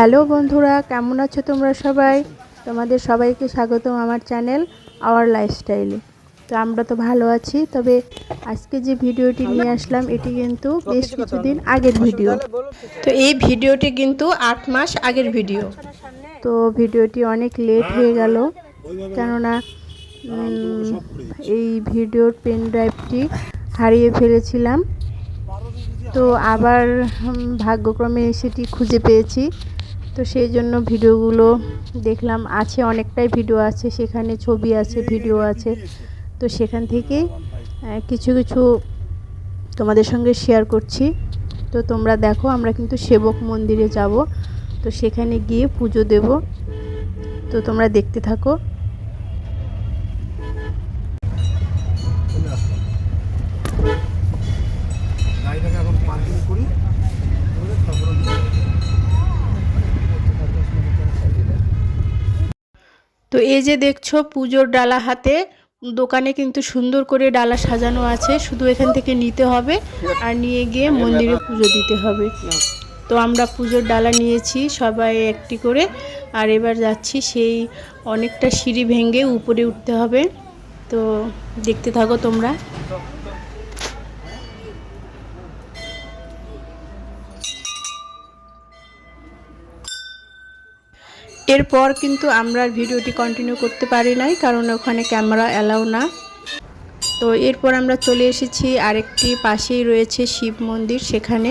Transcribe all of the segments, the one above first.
Hello বন্ধুরা কেমন আছো তোমরা সবাই? তোমাদের সবাইকে স্বাগতম আমার চ্যানেল আওয়ার লাইফস্টাইলে তো আমরা তো ভালো আছি তবে আজকে যে ভিডিওটি নিয়ে আসলাম এটি কিন্তু বেশ কিছুদিন আগের ভিডিও। তো এই ভিডিওটি কিন্তু আট মাস আগের ভিডিও। তো ভিডিওটি অনেক লেট হয়ে গেল কেননা এই ভিডিওর পেন ড্রাইভটি হারিয়ে ফেলেছিলাম। তো আবার ভাগ্যক্রমে সেটি খুঁজে পেয়েছি। তো সেই জন্য ভিডিওগুলো দেখলাম। আছে, অনেকটাই ভিডিও আছে। সেখানে ছবি আছে, ভিডিও আছে। তো সেখান থেকে কিছু কিছু তোমাদের সঙ্গে শেয়ার করছি। তো তোমরা দেখো, আমরা কিন্তু সেবক মন্দিরে যাব। তো সেখানে গিয়ে পুজো দেব। তো তোমরা দেখতে থাকো। করে। তো এই যে দেখছ পুজোর ডালা হাতে দোকানে কিন্তু সুন্দর করে ডালা সাজানো আছে শুধু এখান থেকে নিতে হবে আর নিয়ে গিয়ে মন্দিরে পুজো দিতে হবে। তো আমরা পুজোর ডালা নিয়েছি সবাই একটি করে আর এবার যাচ্ছি সেই অনেকটা সিঁড়ি ভেঙে উপরে উঠতে হবে। তো দেখতে থাকো তোমরা। এরপর কিন্তু আমরা ভিডিওটি কন্টিনিউ করতে পারি নাই, কারণ ওখানে ক্যামেরা অ্যালাউ না। তো এরপর আমরা চলে এসেছি, আরেকটি পাশেই রয়েছে শিব মন্দির সেখানে।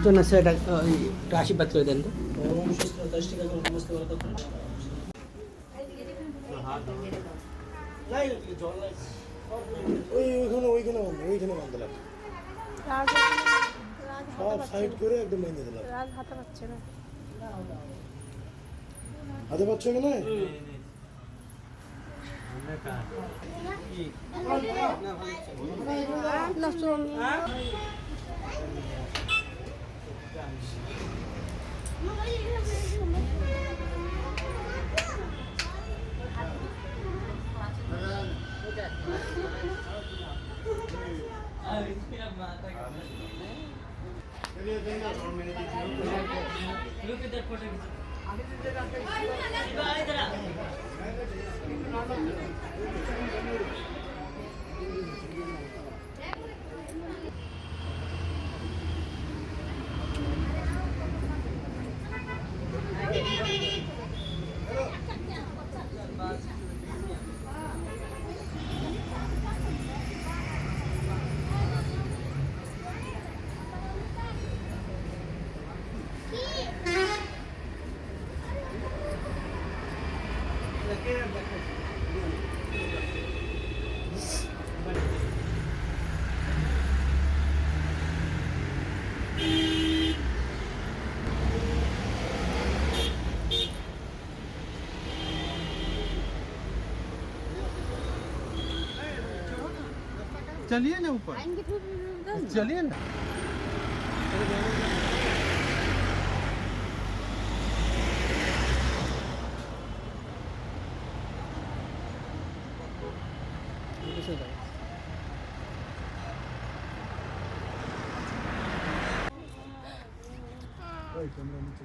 জন্য সেটা ওই একটু আশীর্বাদ করে দেন তো। ওই ওইখানে ওইখানে ওইখানে বান্ধলাম সব সাইড করে একদম বেঁধে দিলাম। হাতে পাচ্ছ এখানে चलिए ना ऊपर। तो चलिए ना। कमरा नीचे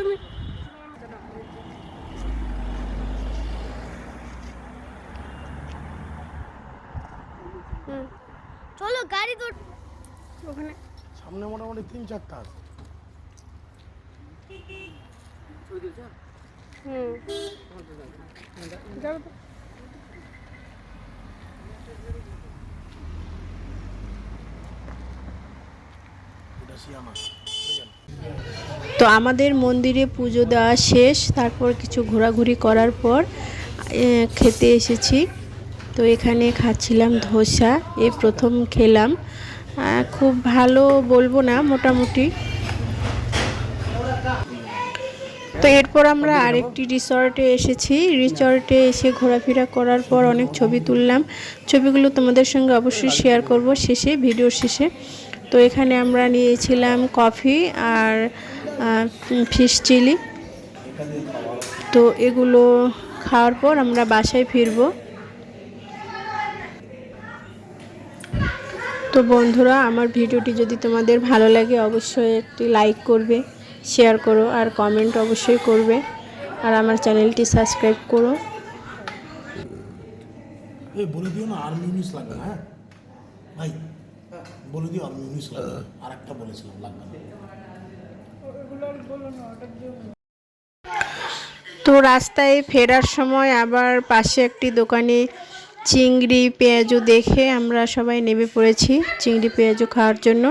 তুমি? চলো গাড়ি তো ওখানে। সামনে মোটামুটি তিন চারটা আছে। হুম। এটা শিয়ামা তো আমাদের মন্দিরে পুজো দেওয়া শেষ, তারপর কিছু ঘোরাঘুরি করার পর খেতে এসেছি। তো এখানে খাচ্ছিলাম ধোসা, এ প্রথম খেলাম। খুব ভালো বলব না, মোটামুটি। তো এরপর আমরা আরেকটি রিসর্টে এসেছি। রিসর্টে এসে ঘোরাফেরা করার পর অনেক ছবি তুললাম। ছবিগুলো তোমাদের সঙ্গে অবশ্যই শেয়ার করব শেষে ভিডিওর শেষে। তো এখানে আমরা নিয়েছিলাম কফি আর ফিশ চিলি। তো এগুলো খাওয়ার পর আমরা বাসায় ফিরবো। তো বন্ধুরা আমার ভিডিওটি যদি তোমাদের ভালো লাগে অবশ্যই একটি লাইক করবে শেয়ার করো আর কমেন্ট অবশ্যই করবে। আর আমার চ্যানেলটি সাবস্ক্রাইব করো। এই বলে দিও না আর্মি ইউনিস লাগবে না হ্যাঁ? ভাই বলে দিও আর্মি ইউনিস লাগবে আর একটা বলেছিলাম লাগবে না। তো রাস্তায় ফেরার সময় আবার পাশে একটি দোকানে চিংড়ি পেঁয়াজু দেখে আমরা সবাই নেমে পড়েছি চিংড়ি পেঁয়াজু খাওয়ার জন্য।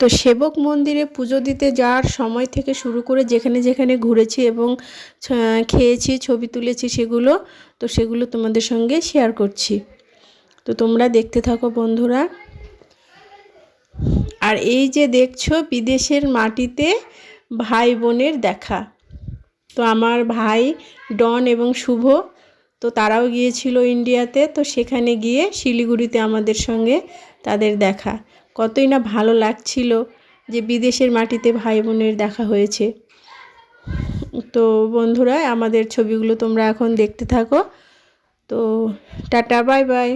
তো সেবক মন্দিরে পুজো দিতে যাওয়ার সময় থেকে শুরু করে যেখানে যেখানে ঘুরেছি এবং খেয়েছি, ছবি তুলেছি সেগুলো, তো সেগুলো তোমাদের সঙ্গে শেয়ার করছি। তো তোমরা দেখতে থাকো বন্ধুরা। আর এই যে দেখছ বিদেশের মাটিতে ভাই বোনের দেখা। তো আমার ভাই ডন এবং শুভ, তো তারাও গিয়েছিল ইন্ডিয়াতে, তো সেখানে গিয়ে শিলিগুড়িতে আমাদের সঙ্গে তাদের দেখা। কতই না ভালো লাগছিল যে বিদেশের মাটিতে ভাই বোনের দেখা হয়েছে। তো বন্ধুরা, আমাদের ছবিগুলো তোমরা এখন দেখতে থাকো। তো টাটা বাই বাই